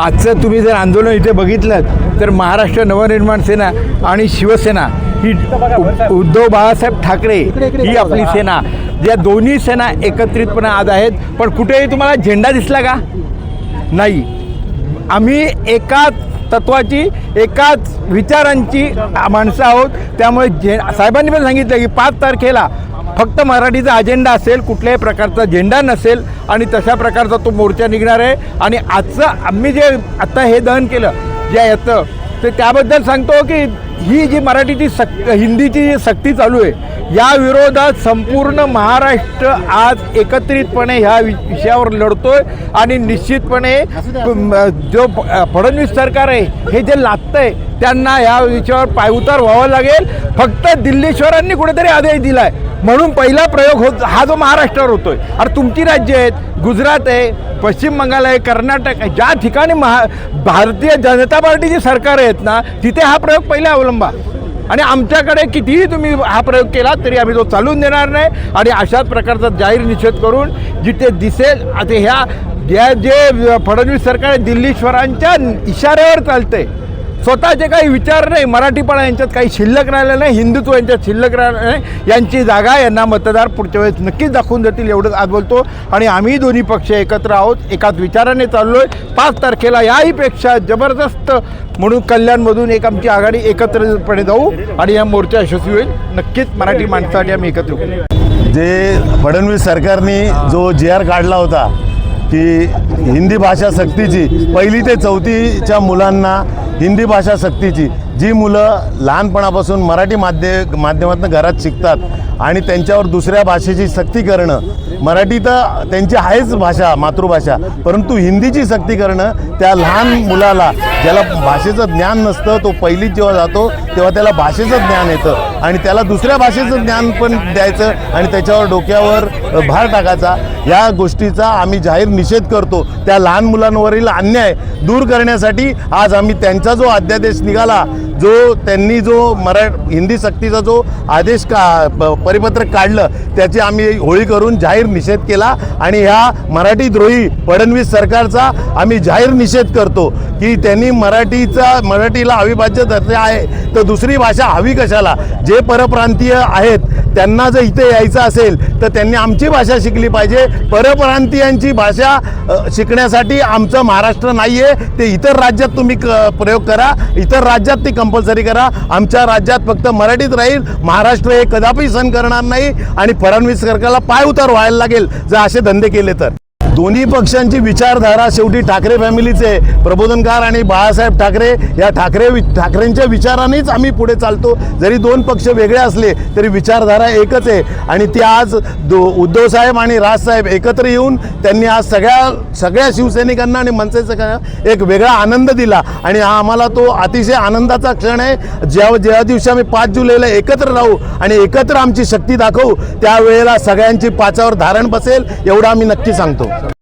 आजचं तुम्ही जर आंदोलन इथे बघितलं तर महाराष्ट्र नवनिर्माण सेना आणि शिवसेना ही उद्धव बाळासाहेब ठाकरे ही आपली सेना. या दोन्ही सेना एकत्रितपणे आज आहेत. पण कुठेही तुम्हाला झेंडा दिसला का? नाही. आम्ही एकाच तत्वाची एकाच विचारांची माणसं आहोत. त्यामुळे झे साहेबांनी पण सांगितलं की पाच तारखेला फक्त मराठीचा अजेंडा असेल कुठल्याही प्रकारचा झेंडा नसेल आणि तशा प्रकारचा तो मोर्चा निघणार आहे. आणि आजचं आम्ही जे आत्ता हे दहन केलं जे येतं ते त्याबद्दल सांगतो की ही जी मराठीची सक हिंदीची जी सक्ती चालू आहे या विरोधात संपूर्ण महाराष्ट्र आज एकत्रितपणे ह्या वि- विषयावर लढतोय. आणि निश्चितपणे जो फडणवीस सरकार आहे हे जे लादतंय त्यांना ह्या विषयावर पायउतार व्हावं लागेल. फक्त दिल्लीश्वरांनी कुठेतरी आदेश दिला आहे म्हणून पहिला प्रयोग होत हा जो महाराष्ट्रावर होतोय. अरे तुमची राज्य आहेत गुजरात आहे पश्चिम बंगाल आहे कर्नाटक आहे ज्या ठिकाणी महा भारतीय जनता पार्टीची सरकार आहेत ना तिथे हा प्रयोग पहिला अवलंबा. आणि आमच्याकडे कितीही तुम्ही हा प्रयोग केला तरी आम्ही तो चालून देणार नाही. आणि अशाच प्रकारचा जाहीर निषेध करून जिथे दिसेल आता ह्या ज्या जे फडणवीस सरकार आहे दिल्लीश्वरांच्या इशाऱ्यावर चालतंय. स्वतःचे काही विचार नाही मराठीपणा यांच्यात काही शिल्लक राहिलं नाही हिंदुत्व यांच्यात शिल्लक राहिलं नाही. यांची जागा यांना मतदार पुढच्या वेळेस नक्कीच दाखवून देतील एवढंच आज बोलतो. आणि आम्ही दोन्ही पक्ष एकत्र आहोत एकाच विचाराने चाललो आहे पाच तारखेला याहीपेक्षा जबरदस्त म्हणून कल्याणमधून एक आमची आघाडी एकत्रपणे जाऊ आणि या मोर्चा यशस्वी होईल. नक्कीच मराठी माणसासाठी आम्ही एकत्र होऊ. जे फडणवीस सरकारने जो जे आर काढला होता की हिंदी भाषा सक्तीची पहिली ते चौथीच्या मुलांना हिंदी भाषा सक्तीची जी मुलं लहानपणापासून मराठी माध्य माध्यमातून घरात शिकतात आणि त्यांच्यावर दुसऱ्या भाषेची सक्ती करणं मराठी तर त्यांची आहेच भाषा मातृभाषा. परंतु हिंदीची सक्ती करणं त्या लहान मुलाला ज्याला भाषेचं ज्ञान नसतं तो पहिलीत जेव्हा जातो तेव्हा त्याला भाषेचं ज्ञान येतं. आणि त्याला दुसऱ्या भाषेचं ज्ञान पण द्यायचं आणि त्याच्यावर डोक्यावर भार टाकायचा. या गोष्टीचा आम्ही जाहीर निषेध करतो. त्या लहान मुलांवरील अन्याय दूर करण्यासाठी आज आम्ही त्यांचा जो अध्यादेश निघाला जो त्यांनी जो मरा हिंदी सक्तीचा जो आदेश का प- परिपत्रक काढलं त्याची आम्ही होळी करून जाहीर निषेध केला आणि ह्या मराठी द्रोही फडणवीस सरकारचा आम्ही जाहीर निषेध करतो की त्यांनी मराठीचा मराठीला अविभाज्य दर्जा आहे तर दुसरी भाषा हवी कशाला? जे परप्रांतीय आहेत त्यांना जर इथे यायचं असेल तर त्यांनी आमची भाषा शिकली पाहिजे. परप्रांतीयांची भाषा शिकण्यासाठी आमचं महाराष्ट्र नाही आहे ते इतर राज्यात तुम्ही क प्रयोग करा. इतर राज्यात ती कंपल्सरी करा. आमच्या राज्यात फक्त मराठीत राहील. महाराष्ट्र हे कदापि सण करणार नाही. आणि फडणवीस सरकारला पाय उतार व्हायला लागेल. जर असे धंदे केले तर. दोन्ही पक्षांची विचारधारा शेवटी ठाकरे फॅमिलीचे प्रबोधनकार आणि बाळासाहेब ठाकरे या ठाकरे वि- ठाकरेंच्या विचारानेच आम्ही पुढे चालतो. जरी दोन पक्ष वेगळे असले तरी विचारधारा एकच आहे. आणि ती आज दो उद्धवसाहेब आणि राजसाहेब एकत्र येऊन त्यांनी आज सगळ्या सगळ्या शिवसैनिकांना आणि मनसेचं एक वेगळा आनंद दिला. आणि हा आम्हाला तो अतिशय आनंदाचा क्षण आहे. ज्या ज्या दिवशी आम्ही पाच जुलैला एकत्र राहू आणि एकत्र आमची शक्ती दाखवू त्यावेळेला सगळ्यांची पाचावर धारण बसेल एवढं आम्ही नक्की सांगतो.